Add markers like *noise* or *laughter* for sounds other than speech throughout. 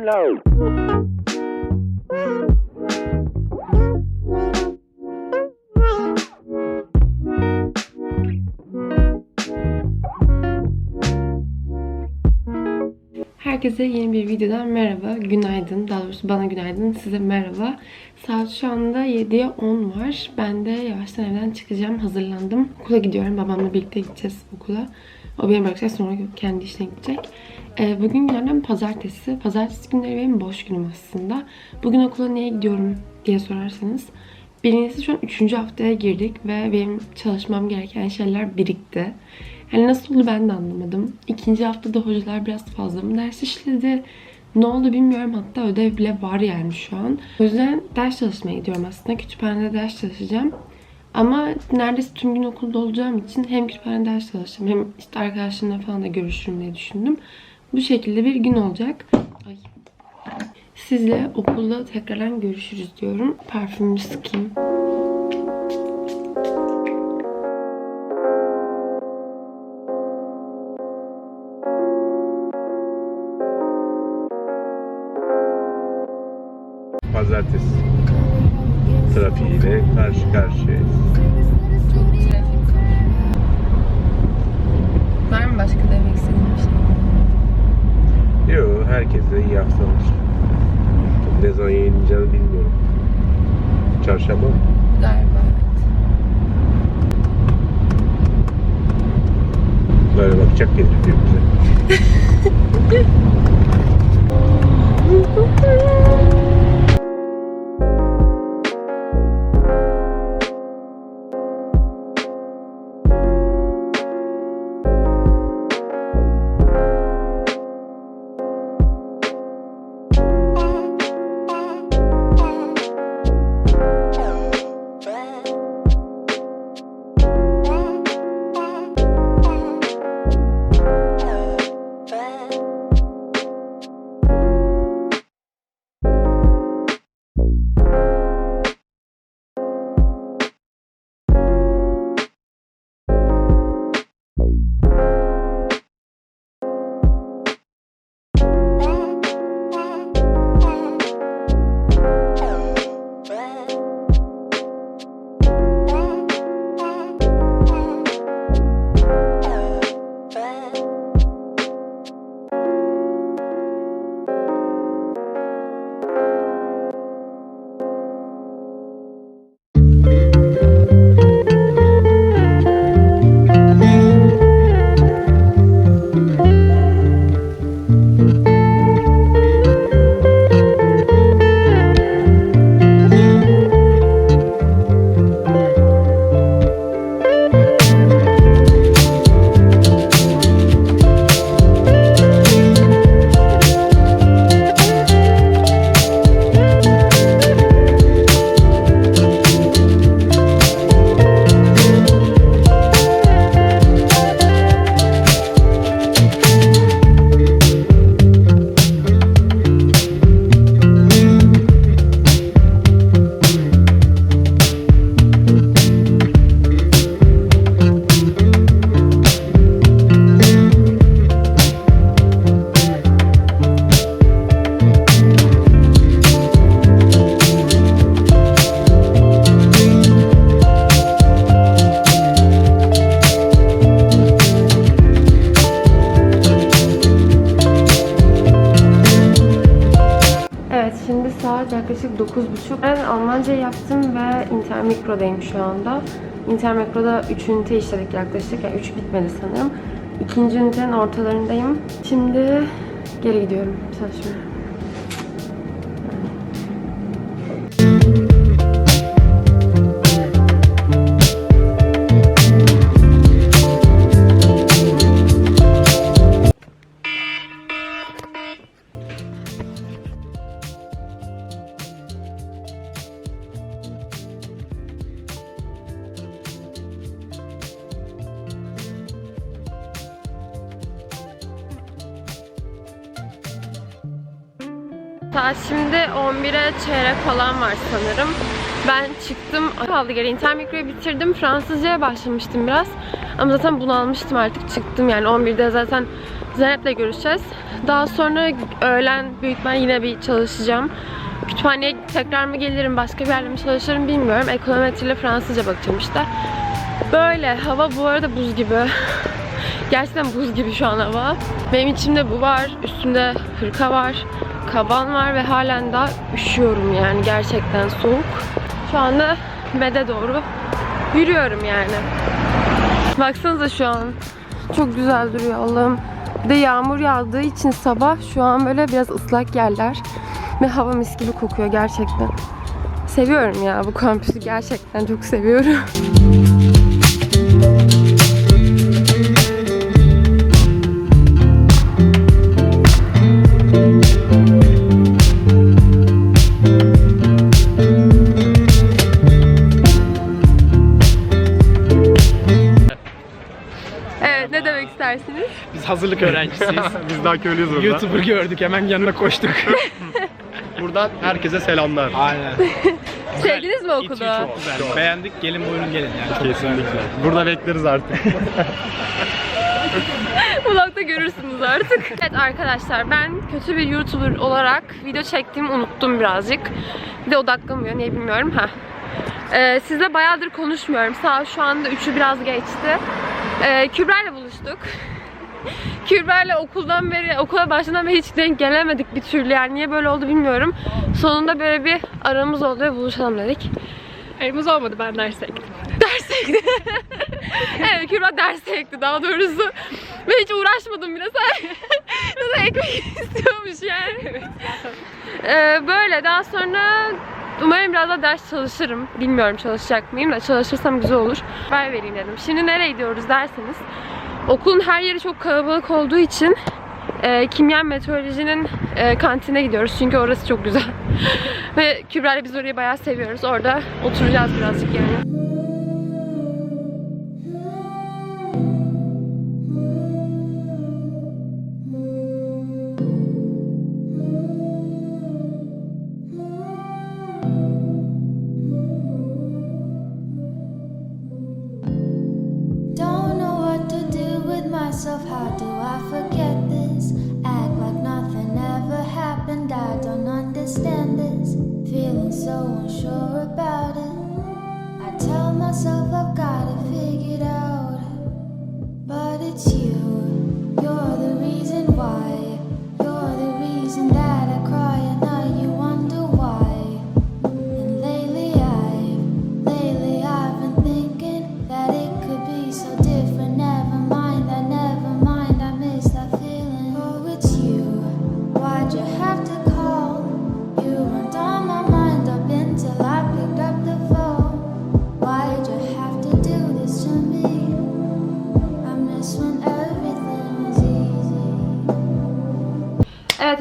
Herkese yeni bir videodan merhaba, günaydın. Daha doğrusu bana günaydın, size merhaba. Saat şu anda 7'ye 10 var. Ben de yavaştan evden çıkacağım, hazırlandım. Okula gidiyorum, babamla birlikte gideceğiz okula. O beni bırakacak, sonra kendi işine gidecek. Ee, bugün günlerden pazartesi. Pazartesi günleri benim boş günüm aslında. Bugün okula niye gidiyorum diye sorarsanız. Birincisi şu an 3. haftaya girdik ve benim çalışmam gereken şeyler birikti. Yani nasıl oldu ben de anlamadım. İkinci haftada hocalar biraz fazla mı ders işledi? Ne oldu bilmiyorum. Hatta ödev bile var yani şu an. O yüzden ders çalışmaya gidiyorum aslında. Kütüphanede ders çalışacağım. Ama neredeyse tüm gün okulda olacağım için hem kütüphanede ders çalışacağım hem işte arkadaşlarımla falan da görüşürüm diye düşündüm. Bu şekilde bir gün olacak. Ay. Sizle okulda tekrardan görüşürüz diyorum. Parfümümü sıkayım. Pazartesi trafiğiyle karşı karşıyayız. Çok trafik var. Var mı başka demek istediğin bir şey? Yo, herkese iyi haftalar. Ne zaman yayınlayacağını bilmiyorum. Çarşamba mı? Galiba evet. Böyle bakacak gelir birbirimize. Evet *laughs* Intermikro'dayım şu anda. Intermikro'da 3 ünite işledik yaklaşık. Yani 3 bitmedi sanırım. İkinci ünitenin ortalarındayım. Şimdi geri gidiyorum çalışmaya. Saat şimdi 11'e çeyrek falan var sanırım. Ben çıktım. Kaldı geri intermikroyu bitirdim. Fransızcaya başlamıştım biraz. Ama zaten bunalmıştım artık çıktım yani 11'de zaten Zeynep'le görüşeceğiz. Daha sonra öğlen büyük ihtimal yine bir çalışacağım. Kütüphaneye tekrar mı gelirim, başka bir yerde mi çalışırım bilmiyorum. Ekonometri ile Fransızca bakacağım işte. Böyle. Hava bu arada buz gibi. *laughs* Gerçekten buz gibi şu an hava. Benim içimde bu var, üstümde hırka var, kaban var ve halen daha üşüyorum yani gerçekten soğuk. Şu anda Med'e doğru yürüyorum yani. Baksanıza şu an. Çok güzel duruyor Allah'ım. Bir de yağmur yağdığı için sabah şu an böyle biraz ıslak yerler. Ve hava mis gibi kokuyor gerçekten. Seviyorum ya bu kampüsü gerçekten çok seviyorum. Hazırlık öğrencisiyiz. *laughs* Biz daha köylüyüz burada. YouTuber gördük hemen yanına koştuk. *laughs* Buradan herkese selamlar. Aynen. *laughs* Sevdiniz mi okulu? çok güzel. Beğendik. Gelin buyurun gelin yani. Çok Kesinlikle. Burada bekleriz artık. Vlogda görürsünüz artık. evet arkadaşlar ben kötü bir YouTuber olarak video çektiğimi unuttum birazcık. Bir de odaklanmıyor niye bilmiyorum. ha. Ee, sizle bayağıdır konuşmuyorum. Saat şu anda 3'ü biraz geçti. Ee, Kübra ile buluştuk. *laughs* Kübra ile okuldan beri, okula başından beri hiç denk gelemedik bir türlü. Yani niye böyle oldu bilmiyorum. Sonunda böyle bir aramız oldu ve buluşalım dedik. Aramız olmadı ben derse ektim. *laughs* Derse ekti. *laughs* evet Kübra derse ekti daha doğrusu. Ve hiç uğraşmadım bile. Sadece Biraz ekmek istiyormuş yani. Ee, böyle daha sonra umarım biraz daha ders çalışırım. Bilmiyorum çalışacak mıyım da çalışırsam güzel olur. Haber vereyim dedim. Şimdi nereye gidiyoruz derseniz. Okulun her yeri çok kalabalık olduğu için e, kimya meteorolojinin e, kantine gidiyoruz. Çünkü orası çok güzel. *laughs* Ve Kübra ile biz orayı bayağı seviyoruz. Orada oturacağız birazcık yani. Myself I've got it figured out. But it's you.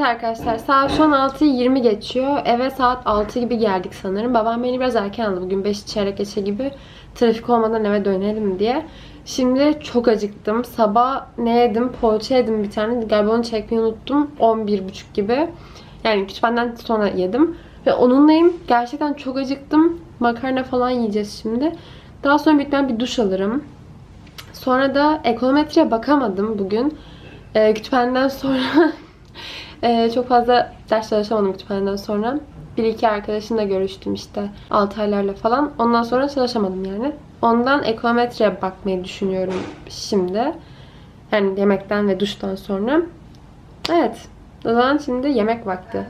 Arkadaşlar saat şu an 6'yı 20 geçiyor. Eve saat 6 gibi geldik sanırım. Babam beni biraz erken aldı. Bugün 5 çeyrek geçe gibi trafik olmadan eve dönelim diye. Şimdi çok acıktım. Sabah ne yedim? Poğaça yedim bir tane. Galiba onu çekmeyi unuttum. 11.30 gibi. Yani kütüphaneden sonra yedim. Ve onunlayım. Gerçekten çok acıktım. Makarna falan yiyeceğiz şimdi. Daha sonra bitmeden bir duş alırım. Sonra da ekonometriye bakamadım bugün. Ee, kütüphaneden sonra *laughs* ee, çok fazla ders çalışamadım kütüphaneden sonra. Bir iki arkadaşımla görüştüm işte Altaylarla falan. Ondan sonra çalışamadım yani. Ondan ekonometriye bakmayı düşünüyorum şimdi. Yani yemekten ve duştan sonra. Evet. O zaman şimdi yemek vakti.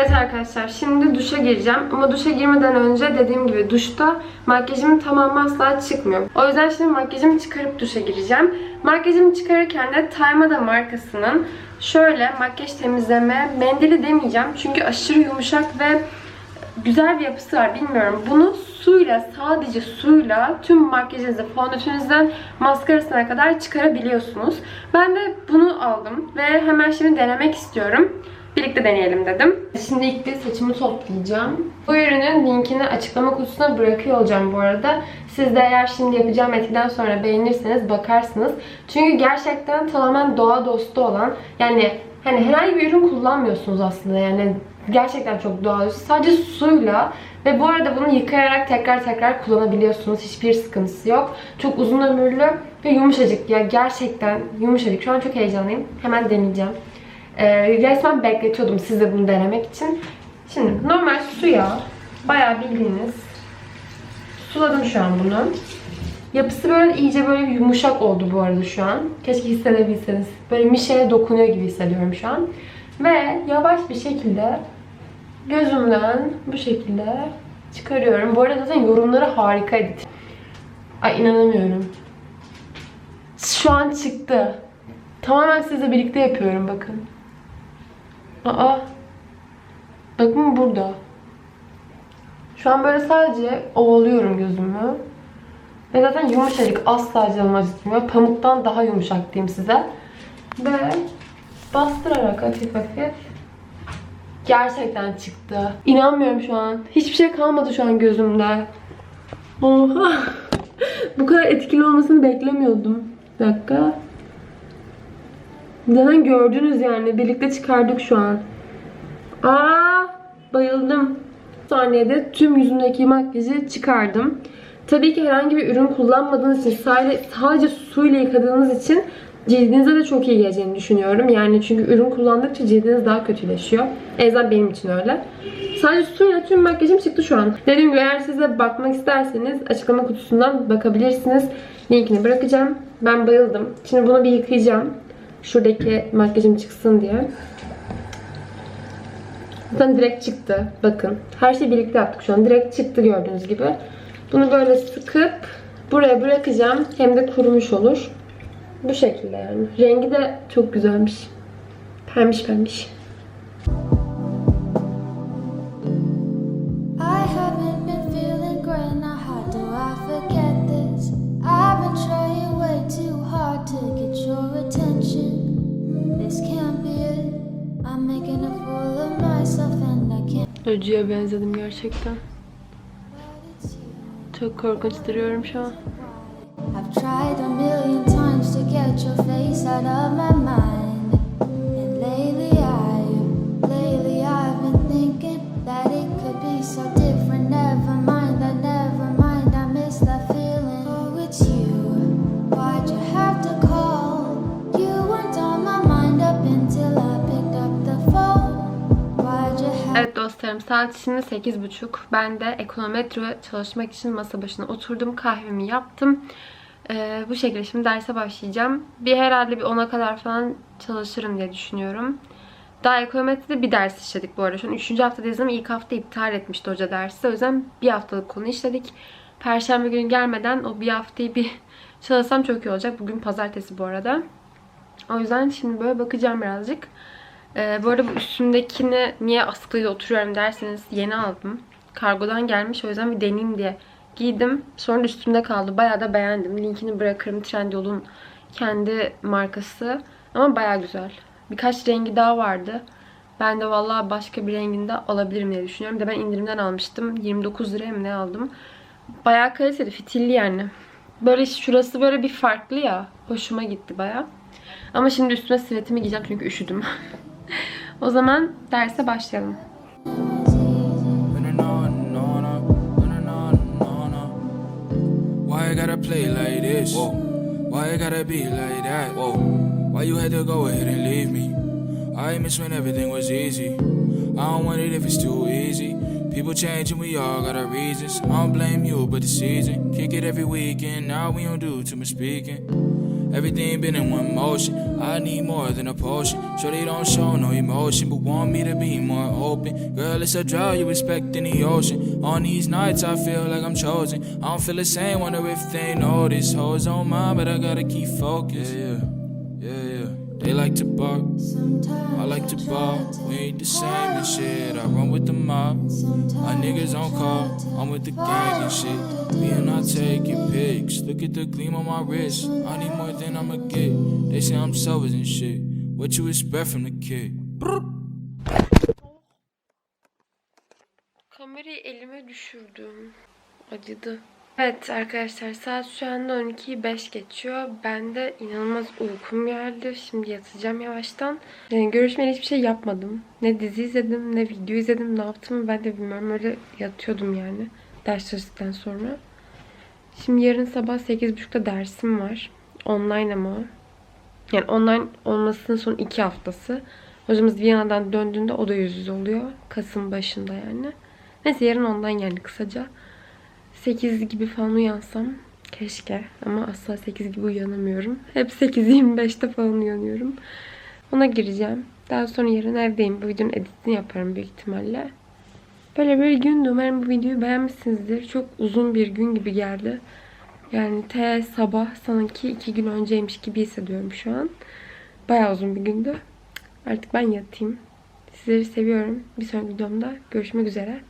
Evet arkadaşlar şimdi duşa gireceğim ama duşa girmeden önce dediğim gibi duşta makyajımın tamamı asla çıkmıyor. O yüzden şimdi makyajımı çıkarıp duşa gireceğim. Makyajımı çıkarırken de Taymada markasının şöyle makyaj temizleme mendili demeyeceğim çünkü aşırı yumuşak ve güzel bir yapısı var bilmiyorum. Bunu suyla sadece suyla tüm makyajınızı fondötünüzden maskarasına kadar çıkarabiliyorsunuz. Ben de bunu aldım ve hemen şimdi denemek istiyorum. Birlikte deneyelim dedim. Şimdi ilk bir saçımı toplayacağım. Bu ürünün linkini açıklama kutusuna bırakıyor olacağım bu arada. Siz de eğer şimdi yapacağım etkiden sonra beğenirseniz bakarsınız. Çünkü gerçekten tamamen doğa dostu olan yani hani herhangi bir ürün kullanmıyorsunuz aslında yani gerçekten çok doğa dostu. Sadece suyla ve bu arada bunu yıkayarak tekrar tekrar kullanabiliyorsunuz. Hiçbir sıkıntısı yok. Çok uzun ömürlü ve yumuşacık ya gerçekten yumuşacık. Şu an çok heyecanlıyım. Hemen deneyeceğim. Ee, resmen bekletiyordum siz de bunu denemek için. Şimdi normal suya bayağı bildiğiniz suladım şu an bunu. Yapısı böyle iyice böyle yumuşak oldu bu arada şu an. Keşke hissedebilseniz. Böyle bir dokunuyor gibi hissediyorum şu an. Ve yavaş bir şekilde gözümden bu şekilde çıkarıyorum. Bu arada zaten yorumları harikaydı. Ay inanamıyorum. Şu an çıktı. Tamamen sizle birlikte yapıyorum bakın. Aa. Bakın burada. Şu an böyle sadece ovalıyorum gözümü. Ve zaten yumuşacık asla canım acıtmıyor. Pamuktan daha yumuşak diyeyim size. Ve bastırarak hafif hafif gerçekten çıktı. İnanmıyorum şu an. Hiçbir şey kalmadı şu an gözümde. Oha. Bu kadar etkili olmasını beklemiyordum. Bir dakika. Zaten gördünüz yani. Birlikte çıkardık şu an. Aa, bayıldım. saniyede tüm yüzümdeki makyajı çıkardım. Tabii ki herhangi bir ürün kullanmadığınız için sadece, suyla yıkadığınız için cildinize de çok iyi geleceğini düşünüyorum. Yani çünkü ürün kullandıkça cildiniz daha kötüleşiyor. En azından benim için öyle. Sadece suyla tüm makyajım çıktı şu an. Dediğim gibi eğer siz de bakmak isterseniz açıklama kutusundan bakabilirsiniz. Linkini bırakacağım. Ben bayıldım. Şimdi bunu bir yıkayacağım. Şuradaki makyajım çıksın diye. Zaten direkt çıktı. Bakın. Her şeyi birlikte yaptık şu an. Direkt çıktı gördüğünüz gibi. Bunu böyle sıkıp buraya bırakacağım. Hem de kurumuş olur. Bu şekilde yani. Rengi de çok güzelmiş. Pembiş pembiş. Öcüye benzedim gerçekten. Çok korkunç duruyorum şu an. So saat şimdi 8.30. Ben de ekonometre çalışmak için masa başına oturdum. Kahvemi yaptım. Ee, bu şekilde şimdi derse başlayacağım. Bir herhalde bir 10'a kadar falan çalışırım diye düşünüyorum. Daha ekonometride bir ders işledik bu arada. Şu an 3. haftadayız ama ilk hafta iptal etmişti hoca dersi. O yüzden bir haftalık konu işledik. Perşembe günü gelmeden o bir haftayı bir *laughs* çalışsam çok iyi olacak. Bugün pazartesi bu arada. O yüzden şimdi böyle bakacağım birazcık. Ee, bu arada bu üstümdekini niye askıyla oturuyorum derseniz yeni aldım. Kargodan gelmiş o yüzden bir deneyeyim diye giydim. Sonra üstümde kaldı. Bayağı da beğendim. Linkini bırakırım. Trendyol'un kendi markası. Ama bayağı güzel. Birkaç rengi daha vardı. Ben de vallahi başka bir renginde alabilirim diye düşünüyorum. De ben indirimden almıştım. 29 liraya mı ne aldım. Bayağı kaliteli, fitilli yani. Böyle şurası böyle bir farklı ya. Hoşuma gitti bayağı. Ama şimdi üstüme sivetimi giyeceğim çünkü üşüdüm. *laughs* o zaman derse başlayalım. Why you gotta play like this? Whoa. Why you gotta be like that? Whoa. Why you had to go ahead and leave me? I miss when everything was easy. I don't want it if it's too easy. People change and we all got our reasons. I don't blame you, but the season. Kick it every weekend. Now we don't do too much speaking. Everything been in one motion. I need more than a potion. Sure they don't show no emotion, but want me to be more open. Girl, it's a drought you expect in the ocean. On these nights, I feel like I'm chosen. I don't feel the same. Wonder if they notice. Hoes on mine, but I gotta keep focused. Yeah, yeah. They like to bark. sometimes I like to bark. ball. to We ain't the same and shit. I run with the mob. My niggas on call. I'm with the gang and shit. Me and I taking pics. Look at the gleam on my wrist. I need more than I'ma get. They say I'm selfish and shit. What you expect from the kid? Kamerayı elime düşürdüm. Acıdı. Evet arkadaşlar saat şu anda 12'yi 5 geçiyor. Ben de inanılmaz uykum geldi. Şimdi yatacağım yavaştan. Yani görüşmeli hiçbir şey yapmadım. Ne dizi izledim ne video izledim. Ne yaptım ben de bilmiyorum. Öyle yatıyordum yani. Ders çalıştıktan sonra. Şimdi yarın sabah 8.30'da dersim var. Online ama. Yani online olmasının son iki haftası. Hocamız Viyana'dan döndüğünde o da yüz yüze oluyor. Kasım başında yani. Neyse yarın online yani kısaca. 8 gibi falan uyansam keşke ama asla 8 gibi uyanamıyorum. Hep 8.25'te falan uyanıyorum. Ona gireceğim. Daha sonra yarın evdeyim. Bu videonun editini yaparım büyük ihtimalle. Böyle bir gündü. Umarım bu videoyu beğenmişsinizdir. Çok uzun bir gün gibi geldi. Yani te sabah sanki iki gün önceymiş gibi hissediyorum şu an. Bayağı uzun bir gündü. Artık ben yatayım. Sizleri seviyorum. Bir sonraki videomda görüşmek üzere.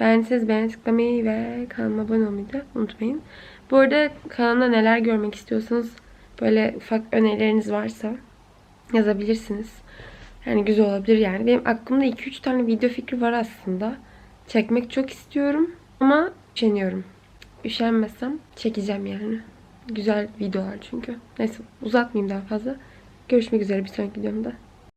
Beğendiyseniz beğeni tıklamayı ve kanalıma abone olmayı da unutmayın. Bu arada kanalımda neler görmek istiyorsanız böyle ufak önerileriniz varsa yazabilirsiniz. Yani güzel olabilir yani. Benim aklımda 2-3 tane video fikri var aslında. Çekmek çok istiyorum ama üşeniyorum. Üşenmesem çekeceğim yani. Güzel videolar çünkü. Neyse uzatmayayım daha fazla. Görüşmek üzere bir sonraki videomda.